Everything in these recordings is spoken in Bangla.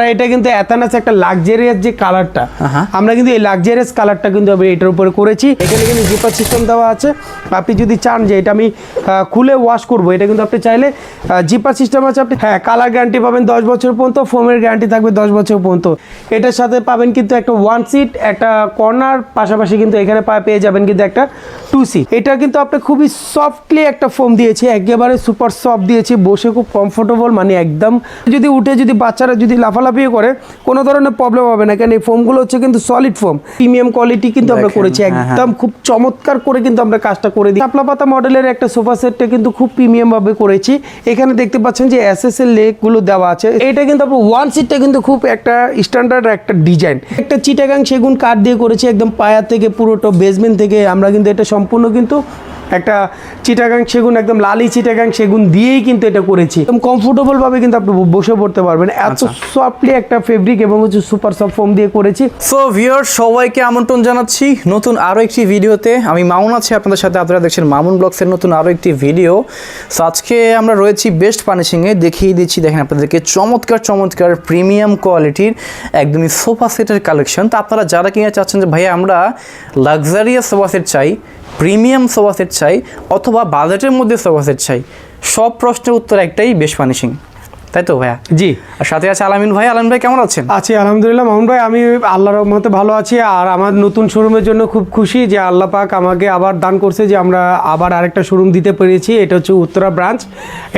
আমরা এটা কিন্তু অ্যাথানাস একটা লাক্সারিয়াস যে কালারটা। আমরা কিন্তু এই লাক্সারিয়াস কালারটা কিন্তু আমি এটার উপরে করেছি। এখানে কিন্তু জিপার সিস্টেম দেওয়া আছে। আপনি যদি চান যে এটা আমি খুলে ওয়াশ করব এটা কিন্তু আপনি চাইলে জিপার সিস্টেম আছে আপনি হ্যাঁ কালার গ্যারান্টি পাবেন দশ বছর পর্যন্ত ফোমের গ্যারান্টি থাকবে দশ বছর পর্যন্ত। এটার সাথে পাবেন কিন্তু একটা ওয়ান সিট একটা কর্নার পাশাপাশি কিন্তু এখানে পেয়ে যাবেন কিন্তু একটা টু সিট এটা কিন্তু আপনি খুবই সফটলি একটা ফোম দিয়েছি একেবারে সুপার সফট দিয়েছি বসে খুব কমফোর্টেবল মানে একদম যদি উঠে যদি বাচ্চারা যদি লাফালাফিও করে কোনো ধরনের প্রবলেম হবে না। কেন এই ফোমগুলো হচ্ছে কিন্তু সলিড ফোম প্রিমিয়াম কোয়ালিটি কিন্তু আমরা করেছি হ্যাঁ, হ্যাঁ। একদম খুব চমৎকার করে কিন্তু আমরা কাজটা করে দিই। শাপলা পাতা মডেলের একটা সোফা সেটটা কিন্তু খুব প্রিমিয়াম ভাবে করেছি। এখানে দেখতে পাচ্ছেন যে এসএস এর লেগগুলো দেওয়া আছে। এটা কিন্তু আপনার ওয়ান সিটটা কিন্তু খুব একটা স্ট্যান্ডার্ড একটা ডিজাইন একটা চিটাগাং সেগুন কাঠ দিয়ে করেছি একদম পায়া থেকে পুরোটা বেসমেন্ট থেকে। আমরা কিন্তু এটা সম্পূর্ণ কিন্তু একটা চিটাগাং সেগুন একদম লালি চিটাগাং সেগুন দিয়েই কিন্তু এটা করেছি। একদম কমফোর্টেবল ভাবে কিন্তু আপনি বসে পড়তে পারবেন। এত সফটলি একটা ফেব্রিক এবং হচ্ছে সুপার সফট ফোম দিয়ে করেছি। সো ভিউয়ার সবাইকে আমন্ত্রণ জানাচ্ছি নতুন আরও একটি ভিডিওতে। আমি মামুন আছি আপনাদের সাথে আপনারা দেখছেন মামুন ব্লগসের নতুন আরও একটি ভিডিও। সো আজকে আমরা রয়েছি বেস্ট পানিশিংয়ে দেখিয়ে দিচ্ছি দেখেন আপনাদেরকে চমৎকার চমৎকার প্রিমিয়াম কোয়ালিটির একদমই সোফা সেটের কালেকশন তো আপনারা যারা কিনে চাচ্ছেন যে ভাইয়া আমরা লাক্সারিয়াস সোফা সেট চাই। প্রিমিয়াম সোফা সেট চাই অথবা বাজেটের মধ্যে সোফা সেট চাই। সব প্রশ্নের উত্তর একটাই, বেশ পানিশিং। তাই তো ভাইয়া? জি। আর সাথে আছে আলামিন ভাই। আলামিন ভাই কেমন আছেন? আছি আলহামদুলিল্লাহ। মামুন ভাই আমি আল্লাহর রহমতে ভালো আছি। আর আমার নতুন শোরুমের জন্য খুব খুশি যে আল্লাহ পাক আমাকে আবার দান করছে যে আমরা আবার আরেকটা শোরুম দিতে পেরেছি। এটা হচ্ছে উত্তরা ব্রাঞ্চ।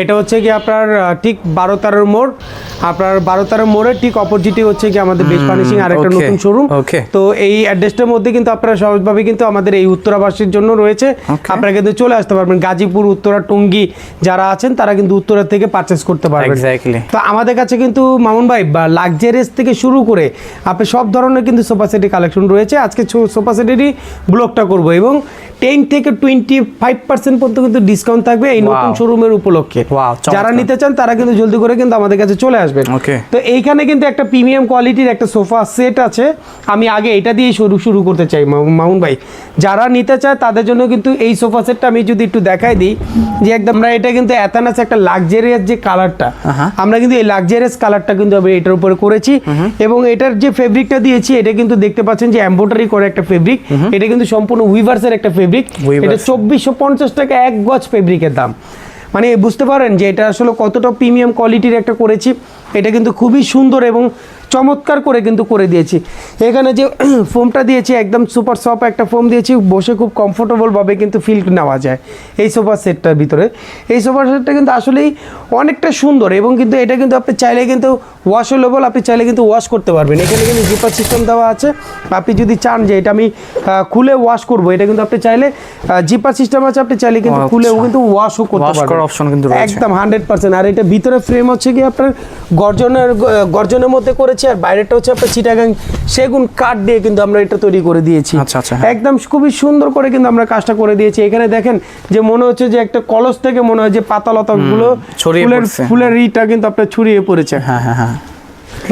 এটা হচ্ছে কি আপনার ঠিক বারো তেরোর মোড়। আপনার বারো তেরো মোড়ের ঠিক অপোজিটে হচ্ছে কি আমাদের বেশ পানিশিং আরেকটা নতুন শোরুম। okay. তো এই অ্যাড্রেসটার মধ্যে কিন্তু আপনারা সহজভাবে কিন্তু আমাদের এই উত্তরাবাসীর জন্য রয়েছে. আপনারা কিন্তু চলে আসতে পারবেন। গাজীপুর উত্তরা টঙ্গী যারা আছেন তারা কিন্তু উত্তরা থেকে পারচেস করতে পারবেন। এক্স্যাক্টলি তো আমাদের কাছে কিন্তু মামুন ভাই লাক্সারিয়াস থেকে শুরু করে আপনি সব ধরনের কিন্তু সোফা সেটের কালেকশন রয়েছে। আজকে সোফা সেটেরই ব্লগটা করব এবং টেন থেকে টোয়েন্টি ফাইভ পার্সেন্ট পর্যন্ত কিন্তু ডিসকাউন্ট থাকবে এই নতুন শোরুমের উপলক্ষে। যারা নিতে চান তারা কিন্তু জলদি করে কিন্তু আমাদের কাছে চলে আসবেন. তো এইখানে কিন্তু একটা প্রিমিয়াম কোয়ালিটির একটা সোফা সেট আছে। আমি আগে এটা দিয়ে শুরু শুরু করতে চাই মামুন- ভাই। যারা নিতে চায় তাদের জন্য কিন্তু এই সোফা সেটটা আমি যদি একটু দেখাই দিই যে একদম এটা কিন্তু অ্যাথানাস একটা লাক্সারিয়াস যে কালারটা। আমরা কিন্তু এই লাক্সারিয়াস কালারটা কিন্তু আমি এটার উপরে করেছি। এবং এটার যে ফেব্রিকটা দিয়েছি এটা কিন্তু দেখতে পাচ্ছেন যে এম্বোটারি করে একটা ফেব্রিক এটা কিন্তু সম্পূর্ণ উইভার্সের একটা ফেব্রিক এটা চব্বিশশো পঞ্চাশ টাকা এক গজ ফেব্রিকের দাম। মানে বুঝতে পারেন যে এটা আসলে কতটা প্রিমিয়াম কোয়ালিটির একটা করেছি। এটা কিন্তু খুবই সুন্দর এবং চমৎকার করে কিন্তু করে দিয়েছি। এখানে যে ফোমটা দিয়েছি একদম সুপার সফট একটা ফোম দিয়েছি বসে খুব কমফোর্টেবলভাবে কিন্তু ফিল নেওয়া যায় এই সোফা সেটটার ভিতরে। এই সোফা সেটটা কিন্তু আসলেই অনেকটা সুন্দর এবং কিন্তু এটা কিন্তু আপনি চাইলে কিন্তু ওয়াশেবল আপনি চাইলে কিন্তু ওয়াশ করতে পারবেন। এখানে কিন্তু জিপার সিস্টেম দেওয়া আছে। আপনি যদি চান যে এটা আমি খুলে ওয়াশ করব এটা কিন্তু আপনি চাইলে জিপার সিস্টেম আছে আপনি চাইলে কিন্তু আচ্ছা। খুলেও কিন্তু ওয়াশও করতে পারবেন। কিন্তু একদম হান্ড্রেড পার্সেন্ট আর এটা ভিতরে ফ্রেম হচ্ছে কি আপনার গর্জনের গর্জনের মধ্যে করেছি আর বাইরেটা হচ্ছে আপনার চিটাগাং সেগুন কাঠ দিয়ে কিন্তু আমরা এটা তৈরি করে দিয়েছি। আচ্ছা, আচ্ছা, হ্যাঁ। একদম খুবই সুন্দর করে কিন্তু আমরা কাজটা করে দিয়েছি। এখানে দেখেন যে মনে হচ্ছে যে একটা কলস থেকে মনে হয় যে পাতা লতাগুলো ছড়িয়ে ফুলের। ফুলের ইটা কিন্তু আপনার ছড়িয়ে পড়েছে। হ্যাঁ হ্যাঁ হ্যাঁ।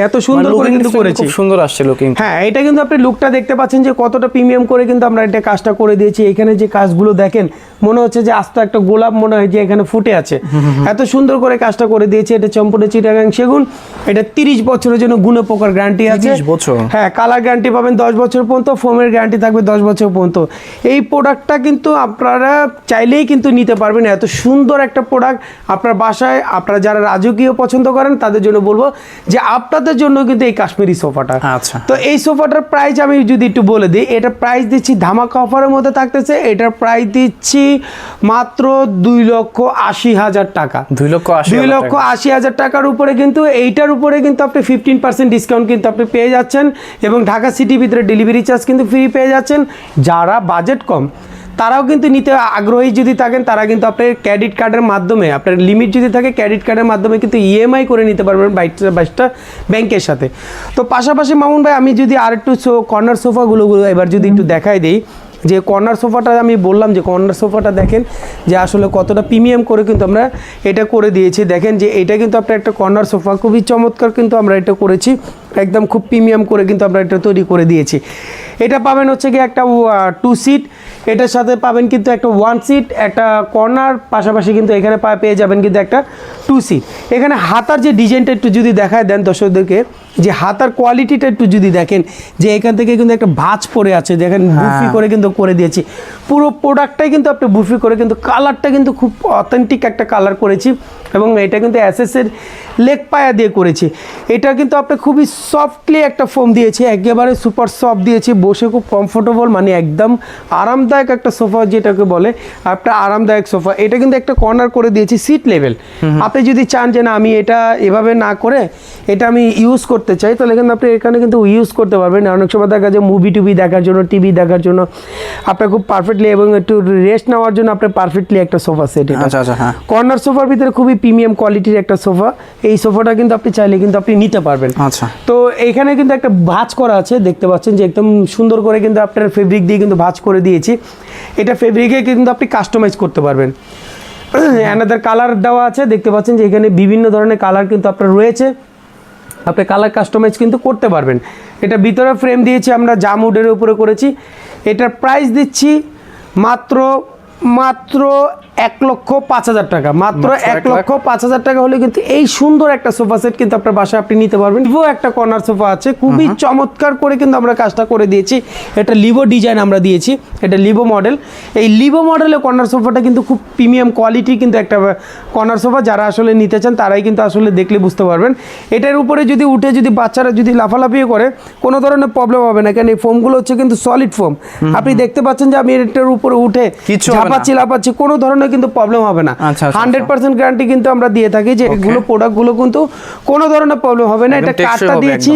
এত সুন্দর করে কিন্তু করেছি। খুব সুন্দর আসছে লুকিং হ্যাঁ এটা কিন্তু আপনি লুকটা দেখতে পাচ্ছেন যে কতটা প্রিমিয়াম করে কিন্তু আমরা এটা কাজটা করে দিয়েছি। এখানে যে কাজগুলো দেখেন মনে হচ্ছে যে আস্ত একটা গোলাপ মনে হয় যে এখানে ফুটে আছে। এত সুন্দর করে কাজটা করে দিয়েছি এটা চম্পটে চিটাগাং সেগুন। এটা তিরিশ বছরের জন্য গুণে পোকার গ্যারান্টি আছে। 30 বছর? হ্যাঁ কালার গ্যারান্টি পাবেন দশ বছর পর্যন্ত ফোমের গ্যারান্টি থাকবে দশ বছর পর্যন্ত। এই প্রোডাক্টটা কিন্তু আপনারা চাইলেই কিন্তু নিতে পারবেন। এত সুন্দর একটা প্রোডাক্ট আপনার বাসায় আপনারা যারা রাজকীয় পছন্দ করেন তাদের জন্য বলব যে আপনাদের জন্য কিন্তু এই কাশ্মীরি সোফাটা। আচ্ছা। তো এই সোফাটার প্রাইস আমি যদি একটু বলে দিই এটা প্রাইস দিচ্ছি ধামাকা অফারের মধ্যে থাকতেছে এটার প্রাইস দিচ্ছি মাত্র দুই লক্ষ আশি হাজার টাকা। দুই লক্ষ দুই লক্ষ আশি হাজার টাকার উপরে কিন্তু এইটার উপরে কিন্তু আপনি ফিফটিন পার্সেন্ট ডিসকাউন্ট কিন্তু আপনি পেয়ে যাচ্ছেন এবং ঢাকা সিটির ভিতরে ডেলিভারি চার্জ কিন্তু ফ্রি পেয়ে যাচ্ছেন। যারা বাজেট কম তারাও কিন্তু নিতে আগ্রহী যদি থাকেন তারা কিন্তু আপনার ক্রেডিট কার্ডের মাধ্যমে আপনার লিমিট যদি থাকে ক্রেডিট কার্ডের মাধ্যমে কিন্তু ইএমআই করে নিতে পারবেন বাইশটা বাইশটা ব্যাংকের সাথে। তো পাশাপাশি মামুন ভাই আমি যদি আর একটু কর্নার সোফাগুলো এবার যদি একটু দেখাই দিই যে কর্নার সোফাটা আমি বললাম যে কর্নার সোফাটা দেখেন যে আসলে কতটা প্রিমিয়াম করে কিন্তু আমরা এটা করে দিয়েছি। দেখেন যে এটা কিন্তু আপনার একটা কর্নার সোফা খুবই চমৎকার কিন্তু আমরা এটা করেছি। একদম খুব প্রিমিয়াম করে কিন্তু আমরা এটা তৈরি করে দিয়েছি। এটা পাবেন হচ্ছে কি একটা টু সিট এটার সাথে পাবেন কিন্তু একটা ওয়ান সিট একটা কর্নার পাশাপাশি কিন্তু এখানে পেয়ে যাবেন কিন্তু একটা টু সিট এখানে হাতার যে ডিজাইনটা একটু যদি দেখায় দেন দর্শকদেরকে যে হাতার কোয়ালিটিটা একটু যদি দেখেন যে এখান থেকে কিন্তু একটা ভাঁজ পড়ে আছে দেখেন বুফি করে কিন্তু করে দিয়েছি। পুরো প্রোডাক্টটাই কিন্তু আপনি বুফি করে কিন্তু কালারটা কিন্তু খুব অথেন্টিক একটা কালার করেছি এবং এটা কিন্তু অ্যাসেসের লেগ পায়া দিয়ে করেছি। এটা কিন্তু আপনি খুবই সফটলি একটা ফোম দিয়েছি একেবারে সুপার সফট দিয়েছি বসে খুব কমফোর্টেবল মানে একদম আরামদায়ক একটা সোফা যেটাকে বলে একটা আরামদায়ক সোফা এটা কিন্তু একটা কর্নার করে দিয়েছি সিট লেভেল আপনি যদি চান যে না আমি এটা এভাবে না করে এটা আমি ইউজ করতে চাই তাহলে কিন্তু আপনি এখানে কিন্তু ইউজ করতে পারবেন। অনেক সময় দেখা যায় মুভি টুভি দেখার জন্য টিভি দেখার জন্য। আপনার খুব পারফেক্টলি এবং একটু রেস্ট নেওয়ার জন্য আপনার পারফেক্টলি একটা সোফা সেট আচ্ছা আচ্ছা হ্যাঁ। কর্নার সোফার ভিতরে খুবই প্রিমিয়াম কোয়ালিটির একটা সোফা এই সোফাটা কিন্তু আপনি চাইলে কিন্তু আপনি নিতে পারবেন। আচ্ছা। তো এখানে কিন্তু একটা ভাঁজ করা আছে দেখতে পাচ্ছেন যে একদম সুন্দর করে কিন্তু আপনার ফেব্রিক দিয়ে কিন্তু ভাঁজ করে দিয়েছি। এটা ফেব্রিকে কিন্তু আপনি কাস্টমাইজ করতে পারবেন। অ্যানাদার কালার দেওয়া আছে দেখতে পাচ্ছেন যে এখানে বিভিন্ন ধরনের কালার কিন্তু আপনার রয়েছে। আপনি কালার কাস্টমাইজ কিন্তু করতে পারবেন। এটা ভিতরে ফ্রেম দিয়েছি আমরা জামুডের উপরে করেছি। এটার প্রাইস দিচ্ছি মাত্র মাত্র এক লক্ষ পাঁচ হাজার টাকা। মাত্র এক লক্ষ পাঁচ হাজার টাকা হলে কিন্তু এই সুন্দর একটা সোফা সেট কিন্তু আপনার বাসায় আপনি নিতে পারবেন। লিভো একটা কর্নার সোফা আছে খুবই চমৎকার করে কিন্তু আমরা কাজটা করে দিয়েছি। এটা লিভো ডিজাইন আমরা দিয়েছি এটা লিভো মডেল এই লিভো মডেলের কর্নার সোফাটা কিন্তু খুব প্রিমিয়াম কোয়ালিটি কিন্তু একটা কর্নার সোফা। যারা আসলে নিতে চান তারাই কিন্তু আসলে দেখলে বুঝতে পারবেন। এটার উপরে যদি উঠে যদি বাচ্চারা যদি লাফালাফিও করে কোনো ধরনের প্রবলেম হবে না। কেন এই ফোমগুলো হচ্ছে কিন্তু সলিড ফোম আপনি দেখতে পাচ্ছেন যে আমি এটার উপরে উঠে। ঝাপাচ্ছি লাফাচ্ছি কোনো ধরনের কিন্তু প্রবলেম হবে না। আচ্ছা, আচ্ছা, হান্ড্রেড পার্সেন্ট গ্যারান্টি কিন্তু আমরা দিয়ে থাকি যে এগুলো প্রোডাক্টগুলো কিন্তু কোনো ধরনের প্রবলেম হবে না। এটা কাঠটা দিয়েছি।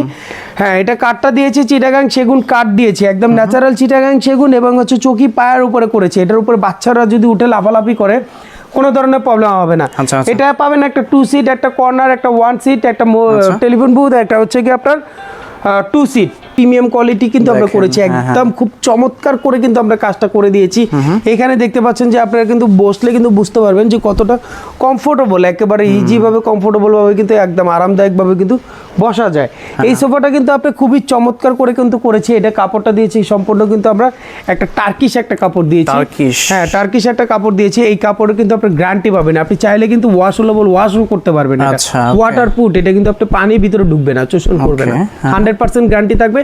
হ্যাঁ এটা কাঠটা দিয়েছি চিটাগাং সেগুন কাঠ দিয়েছি। একদম ন্যাচারাল চিটাগাং সেগুন এবং হচ্ছে চকি পায়ের উপরে করেছি। এটার উপরে বাচ্চারা যদি উঠে লাফালাফি করে কোনো ধরনের প্রবলেম হবে না। আচ্ছা, আচ্ছা। এটা পাবেন একটা টু সিট একটা কর্নার একটা ওয়ান সিট একটা আচ্ছা। টেলিফোন বুথ একটা হচ্ছে কি আপনার টু সিট প্রিমিয়াম কোয়ালিটি কিন্তু আমরা করেছি হ্যাঁ, হ্যাঁ। একদম খুব চমৎকার করে কিন্তু আমরা কাজটা করে দিয়েছি এখানে দেখতে পাচ্ছেন যে আপনারা কিন্তু বসলে কিন্তু বুঝতে পারবেন যে কতটা কমফোর্টেবল একেবারে ইজি ভাবে কমফোর্টেবল ভাবে কিন্তু একদম আরামদায়ক ভাবে কিন্তু বসা যায় হ্যাঁ। এই সোফাটা কিন্তু আপনি খুবই চমৎকার করে কিন্তু করেছি এটা কাপড়টা দিয়েছি সম্পূর্ণ কিন্তু আমরা একটা টার্কিশ একটা কাপড় দিয়েছি। হ্যাঁ টার্কিশ একটা কাপড় দিয়েছি এই কাপড়ে কিন্তু আপনি গ্যারান্টি পাবেন আপনি চাইলে কিন্তু ওয়াশেবল ওয়াশও করতে পারবেন আচ্ছা. ওয়াটার প্রুফ এটা কিন্তু আপনি পানির ভিতরে ঢুকবে না শোষণ করবে না। হান্ড্রেড পার্সেন্ট গ্যারান্টি থাকবে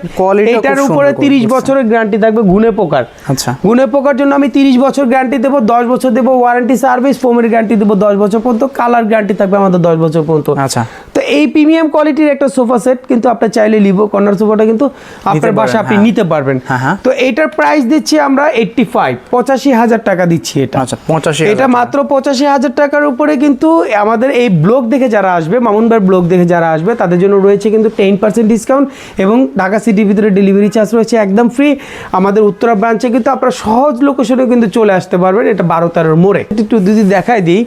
এটার উপরে তিরিশ বছরের গ্যারান্টি থাকবে গুনে পোকার। আচ্ছা। গুনে পোকার জন্য আমি তিরিশ বছর গ্যারান্টি দেবো দশ বছর দেবো ওয়ারেন্টি সার্ভিস ফোমের গ্যারান্টি দেবো দশ বছর পর্যন্ত কালার গ্যারান্টি থাকবে আমাদের দশ বছর পর্যন্ত। আচ্ছা। এই প্রিমিয়াম কোয়ালিটির একটা সোফা সেট কিন্তু আপনি চাইলে লিভো কর্নার সোফাটা কিন্তু আপনার বাসা আপনি হ্যাঁ। নিতে পারবেন হ্যাঁ, হ্যাঁ। তো এটার প্রাইস দিচ্ছি আমরা এইটটি ফাইভ পঁচাশি হাজার টাকা দিচ্ছি এটা আচ্ছা পঁচাশি এটা মাত্র পঁচাশি হাজার টাকার উপরে কিন্তু আমাদের এই ব্লগ দেখে যারা আসবে মামুনবার ব্লগ দেখে যারা আসবে তাদের জন্য রয়েছে কিন্তু টেন পার্সেন্ট ডিসকাউন্ট এবং ঢাকা সিটির ভিতরে ডেলিভারি চার্জ রয়েছে একদম ফ্রি আমাদের উত্তরা ব্রাঞ্চে কিন্তু আপনারা সহজ লোকেশনে কিন্তু চলে আসতে পারবেন এটা বারো তেরোর মোড়ে একটু যদি দেখায় দিই।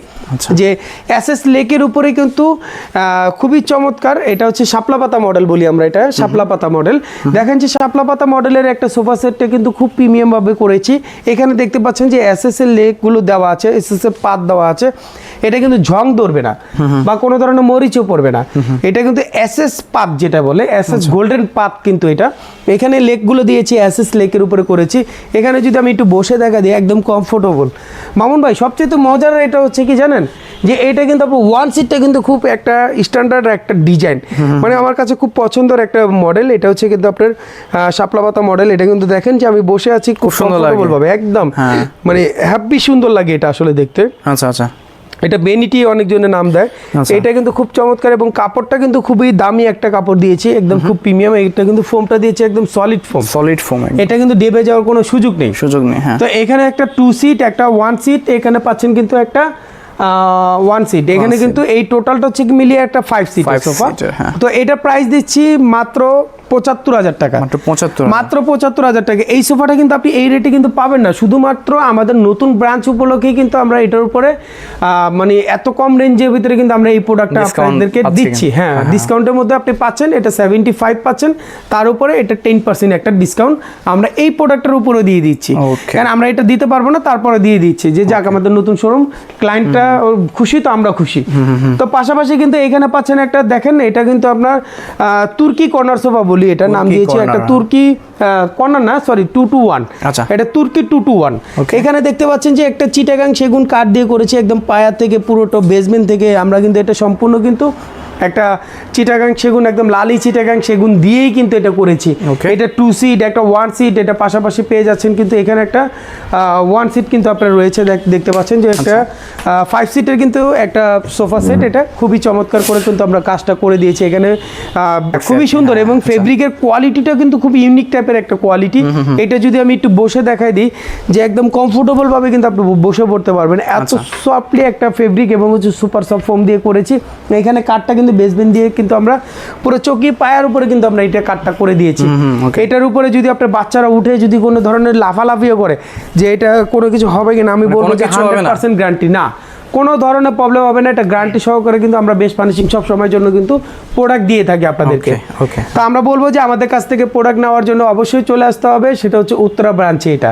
যে এস এস লেকের উপরে কিন্তু খুবই চমৎকার এটা হচ্ছে শাপলা পাতা মডেল বলি আমরা এটা শাপলা পাতা মডেল। দেখেন যে শাপলা পাতা মডেলের একটা সোফা সেটটা কিন্তু খুব প্রিমিয়াম ভাবে করেছি। এখানে দেখতে পাচ্ছেন যে এস এস এর লেকগুলো দেওয়া আছে এস এস এর পাত দেওয়া আছে। এটা কিন্তু ঝং ধরবে না বা কোনো ধরনের মরিচও পড়বে না। এটা কিন্তু এস এস পাত যেটা বলে এস এস গোল্ডেন পাত কিন্তু এটা। এখানে লেকগুলো দিয়েছি এস এস লেকের উপরে করেছি। এখানে যদি আমি একটু বসে দেখা দিই একদম কমফোর্টেবল মামুন ভাই সবচেয়ে তো মজার এটা হচ্ছে কি জানেন? যে এটা কিন্তু আপনার ওয়ান সিটটা কিন্তু খুব একটা স্ট্যান্ডার্ড একটা ডিজাইন মানে আমার কাছে খুব পছন্দের একটা মডেল এটা হচ্ছে কিন্তু আপনার শাপলা পাতা মডেল এটা কিন্তু দেখেন যে আমি বসে আছি খুব সুন্দর ভাবে একদম। হ্যাঁ। মানে হ্যাপি সুন্দর লাগে এটা আসলে দেখতে। আচ্ছা আচ্ছা। এটা বেনিটি অনেকজনের নাম দেয়। আচ্ছা। এটা কিন্তু খুব চমৎকার এবং কাপড়টা কিন্তু খুবই দামি একটা কাপড় দিয়েছি একদম খুব প্রিমিয়াম এটা কিন্তু ফোমটা দিয়েছে একদম সলিড ফোম সলিড ফোম এটা কিন্তু ডেবে যাওয়ার কোনো সুযোগ নেই। সুযোগ নেই হ্যাঁ। তো এখানে একটা টু সিট একটা ওয়ান সিট এখানে পাচ্ছেন কিন্তু একটা ওয়ান সিট এখানে কিন্তু এই টোটালটা হচ্ছে মিলিয়ে একটা ফাইভ সিট সোফা হ্যাঁ। তো এটা প্রাইস দিচ্ছি মাত্র পঁচাত্তর হাজার টাকা। মাত্র পঁচাত্তর মাত্র পঁচাত্তর হাজার টাকা। এই সোফাটা কিন্তু আপনি এই রেটে কিন্তু পাবেন না। শুধুমাত্র আমাদের নতুন ব্রাঞ্চ উপলক্ষেই কিন্তু আমরা এটার উপরে মানে এত কম রেঞ্জের ভিতরে কিন্তু আমরা এই প্রোডাক্টটা আপনাদেরকে দিচ্ছি। হ্যাঁ ডিসকাউন্টের মধ্যে আপনি পাচ্ছেন এটা সেভেন্টি ফাইভ পাচ্ছেন। তার উপরে এটা টেন পার্সেন্ট একটা ডিসকাউন্ট আমরা এই প্রোডাক্টের উপরে দিয়ে দিচ্ছি। কারণ আমরা এটা দিতে পারব না তারপরে দিয়ে দিচ্ছি। যে যাক আমাদের নতুন শোরুম ক্লায়েন্টটা খুশি তো আমরা খুশি। তো পাশাপাশি কিন্তু এখানে পাচ্ছেন একটা দেখেন এটা কিন্তু আপনার তুর্কি কর্নার সোফা বলি এটা নাম দিয়েছি একটা তুর্কি কর্নার না সরি টু টু ওয়ান আচ্ছা। এটা তুর্কি টু টু ওয়ান. এখানে দেখতে পাচ্ছেন যে একটা চিটাগাং সেগুন কাঠ দিয়ে করেছি একদম পায়া থেকে পুরোটা বেসমেন্ট থেকে। আমরা কিন্তু এটা সম্পূর্ণ কিন্তু একটা চিটাগাং সেগুন একদম লালি চিটাগাং সেগুন দিয়েই কিন্তু এটা করেছি. এটা টু সিট একটা ওয়ান সিট এটা পাশাপাশি পেয়ে যাচ্ছেন কিন্তু এখানে একটা ওয়ান সিট কিন্তু আপনার রয়েছে। দেখ- দেখতে পাচ্ছেন যে একটা ফাইভ সিটের কিন্তু একটা সোফা সেট এটা খুবই চমৎকার করে কিন্তু আমরা কাজটা করে দিয়েছি। এখানে খুবই সুন্দর এবং ফেব্রিকের কোয়ালিটিটা কিন্তু খুব ইউনিক টাইপের একটা কোয়ালিটি এটা যদি আমি একটু বসে দেখাই দিই যে একদম কমফোর্টেবল ভাবে কিন্তু আপনি বসে পড়তে পারবেন। এত সফটলি একটা ফেব্রিক এবং হচ্ছে সুপার সফট ফোম দিয়ে করেছি। এখানে কাঠটা কিন্তু বেসমেন্ট দিয়ে কিন্তু আমরা পুরো চকি পায়ার উপরে কিন্তু আমরা এটা কাঠটা করে দিয়েছি। এটার উপরে যদি আপনার বাচ্চারা উঠে যদি কোনো ধরনের লাফালাফিও করে যে এটা কোনো কিছু হবে কিনা আমি মানে বলব যে হান্ড্রেড? পার্সেন্ট গ্যারান্টি না। কোনো ধরনের প্রবলেম হবে না এটা গ্যারান্টি সহকারে কিন্তু আমরা বেস্ট ফার্নিশিং সব সময়ের জন্য কিন্তু প্রোডাক্ট দিয়ে থাকি আপনাদেরকে। Okay. তো আমরা বলব যে আমাদের কাছ থেকে প্রোডাক্ট নেওয়ার জন্য অবশ্যই চলে আসতে হবে সেটা হচ্ছে উত্তরা ব্রাঞ্চে এটা।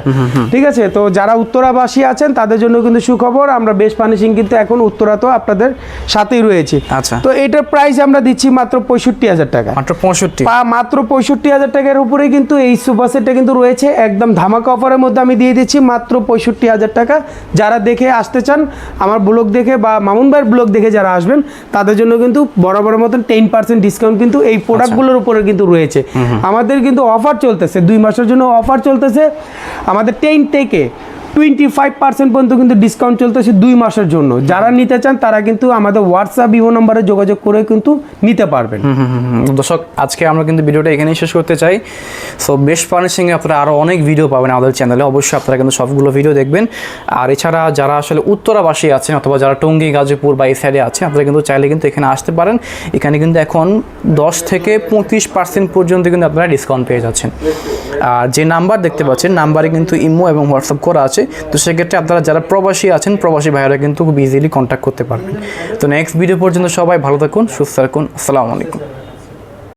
ঠিক আছে? তো যারা উত্তরাবাসী আছেন তাদের জন্য কিন্তু সুখবর আমরা বেস্ট ফার্নিশিং কিন্তু এখন উত্তরা তো আপনাদের সাথেই রয়েছে। আচ্ছা। তো এটার প্রাইস আমরা দিচ্ছি মাত্র পঁয়ষট্টি হাজার টাকা। মাত্র পঁয়ষট্টি। মাত্র পঁয়ষট্টি হাজার টাকার উপরে কিন্তু এই সুপার সেটটা কিন্তু রয়েছে একদম ধামাকা অফারের মধ্যে আমি দিয়ে দিচ্ছি মাত্র পঁয়ষট্টি হাজার টাকা। যারা দেখে আসতে চান আমার ব্লগ দেখে বা মামুন ভাইয়ের ব্লগ দেখে যারা আসবেন তাদের জন্য কিন্তু বরাবর মতন টেন পার্সেন্ট ডিসকাউন্ট কিন্তু এই প্রোডাক্টগুলোর উপরে কিন্তু রয়েছে। আমাদের কিন্তু অফার চলতেছে দুই মাসের জন্য অফার চলতেছে। আমাদের টেন থেকে টোয়েন্টি ফাইভ পার্সেন্ট পর্যন্ত কিন্তু ডিসকাউন্ট চলতেছে দুই মাসের জন্য। যারা নিতে চান, তারা কিন্তু আমাদের হোয়াটসঅ্যাপ ইভো নম্বরে যোগাযোগ করে কিন্তু নিতে পারবেন। দর্শক, আজকে আমরা কিন্তু ভিডিওটা এখানেই শেষ করতে চাই। সো বেস্ট ফার্নিশিংয়ে আপনারা আরও অনেক ভিডিও পাবেন আমাদের চ্যানেলে অবশ্যই আপনারা কিন্তু সবগুলো ভিডিও দেখবেন। আর এছাড়া যারা আসলে উত্তরাবাসী আছেন অথবা যারা টঙ্গী, গাজীপুর বা এই সাইডে আছেন, আপনারা কিন্তু চাইলে কিন্তু এখানে আসতে পারেন। এখানে কিন্তু এখন দশ থেকে পঁয়ত্রিশ পার্সেন্ট পর্যন্ত কিন্তু আপনারা ডিসকাউন্ট পেয়ে যাচ্ছেন। আর যে নাম্বার দেখতে পাচ্ছেন নাম্বারে কিন্তু ইমো এবং হোয়াটসঅ্যাপ করা আছে তো সেক্ষেত্রে আপনারা যারা প্রবাসী আছেন, প্রবাসী ভাইয়েরা কিন্তু খুব ইজিলি কন্ট্যাক্ট করতে পারবেন। তো নেক্সট ভিডিও পর্যন্ত সবাই ভালো থাকুন, সুস্থ থাকুন। আসসালামু আলাইকুম।